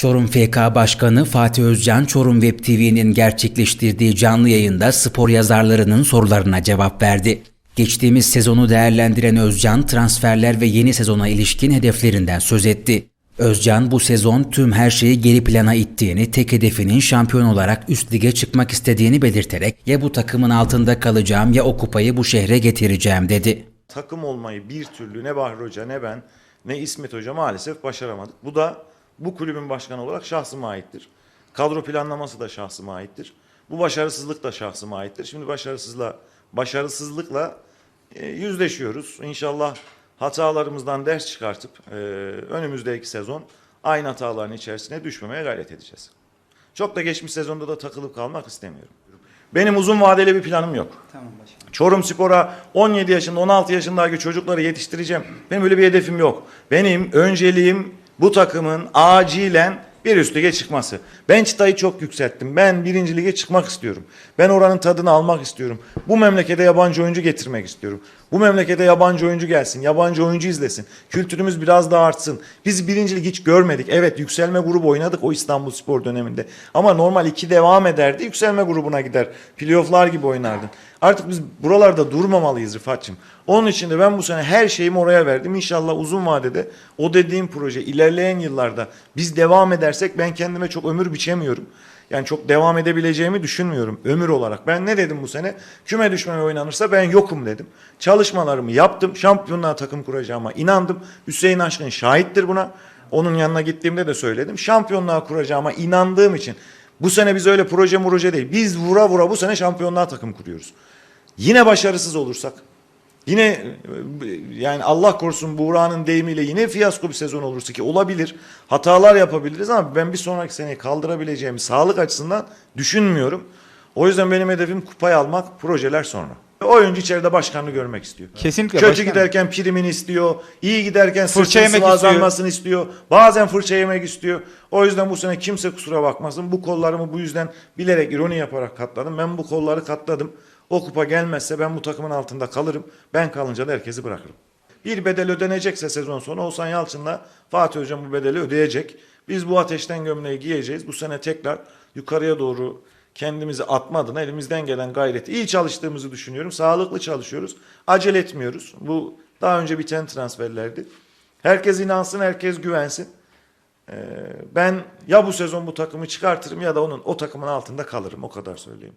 Çorum FK Başkanı Fatih Özcan, Çorum Web TV'nin gerçekleştirdiği canlı yayında spor yazarlarının sorularına cevap verdi. Geçtiğimiz sezonu değerlendiren Özcan, transferler ve yeni sezona ilişkin hedeflerinden söz etti. Özcan bu sezon tüm her şeyi geri plana ittiğini, tek hedefinin şampiyon olarak üst lige çıkmak istediğini belirterek ya bu takımın altında kalacağım ya o kupayı bu şehre getireceğim dedi. takım olmayı bir türlü ne Bahri Hoca ne ben ne İsmet Hoca maalesef başaramadık. Bu da bu kulübün başkanı olarak şahsıma aittir. Kadro planlaması da şahsıma aittir. Bu başarısızlık da şahsıma aittir. Şimdi başarısızla başarısızlıkla e, yüzleşiyoruz. İnşallah hatalarımızdan ders çıkartıp e, önümüzdeki sezon aynı hataların içerisine düşmemeye gayret edeceğiz. Çok da geçmiş sezonda da takılıp kalmak istemiyorum. Benim uzun vadeli bir planım yok. Çorum Spor'a 17 yaşında 16 yaşındaki çocukları yetiştireceğim. Benim öyle bir hedefim yok. Benim önceliğim bu takımın acilen bir üst lige çıkması. Ben çıtayı çok yükselttim. Ben birinci lige çıkmak istiyorum. Ben oranın tadını almak istiyorum. Bu memlekete yabancı oyuncu getirmek istiyorum. Bu memlekete yabancı oyuncu gelsin. Yabancı oyuncu izlesin. Kültürümüz biraz daha artsın. Biz birinci lig hiç görmedik. Evet yükselme grubu oynadık o İstanbul Spor döneminde. Ama normal iki devam ederdi. Yükselme grubuna gider. Playoff'lar gibi oynardın. Artık biz buralarda durmamalıyız Rıfat'cığım. Onun için de ben bu sene her şeyimi oraya verdim. İnşallah uzun vadede o dediğim proje ilerleyen yıllarda biz devam edersek ben kendime çok ömür biçemiyorum. Yani çok devam edebileceğimi düşünmüyorum ömür olarak. Ben ne dedim bu sene? Küme düşmeme oynanırsa ben yokum dedim. Çalışmalarımı yaptım. Şampiyonluğa takım kuracağıma inandım. Hüseyin Aşkın şahittir buna. Onun yanına gittiğimde de söyledim. Şampiyonluğa kuracağıma inandığım için bu sene biz öyle proje proje değil. Biz vura vura bu sene şampiyonluğa takım kuruyoruz. Yine başarısız olursak Yine yani Allah korusun Buğra'nın deyimiyle yine fiyasko bir sezon olursa ki olabilir. Hatalar yapabiliriz ama ben bir sonraki seneyi kaldırabileceğimi sağlık açısından düşünmüyorum. O yüzden benim hedefim kupayı almak, projeler sonra. Oyuncu içeride başkanını görmek istiyor. Kesinlikle Kötü başkan. giderken primini istiyor, iyi giderken Fırça yemek sıvazlanmasını istiyor. Bazen fırça yemek istiyor. O yüzden bu sene kimse kusura bakmasın. Bu kollarımı bu yüzden bilerek ironi yaparak katladım. Ben bu kolları katladım. O kupa gelmezse ben bu takımın altında kalırım. Ben kalınca da herkesi bırakırım. Bir bedel ödenecekse sezon sonu Oğuzhan Yalçın'la Fatih Hocam bu bedeli ödeyecek. Biz bu ateşten gömleği giyeceğiz. Bu sene tekrar yukarıya doğru kendimizi atma adına elimizden gelen gayreti iyi çalıştığımızı düşünüyorum. Sağlıklı çalışıyoruz. Acele etmiyoruz. Bu daha önce biten transferlerdi. Herkes inansın, herkes güvensin. Ee, ben ya bu sezon bu takımı çıkartırım ya da onun o takımın altında kalırım. O kadar söyleyeyim.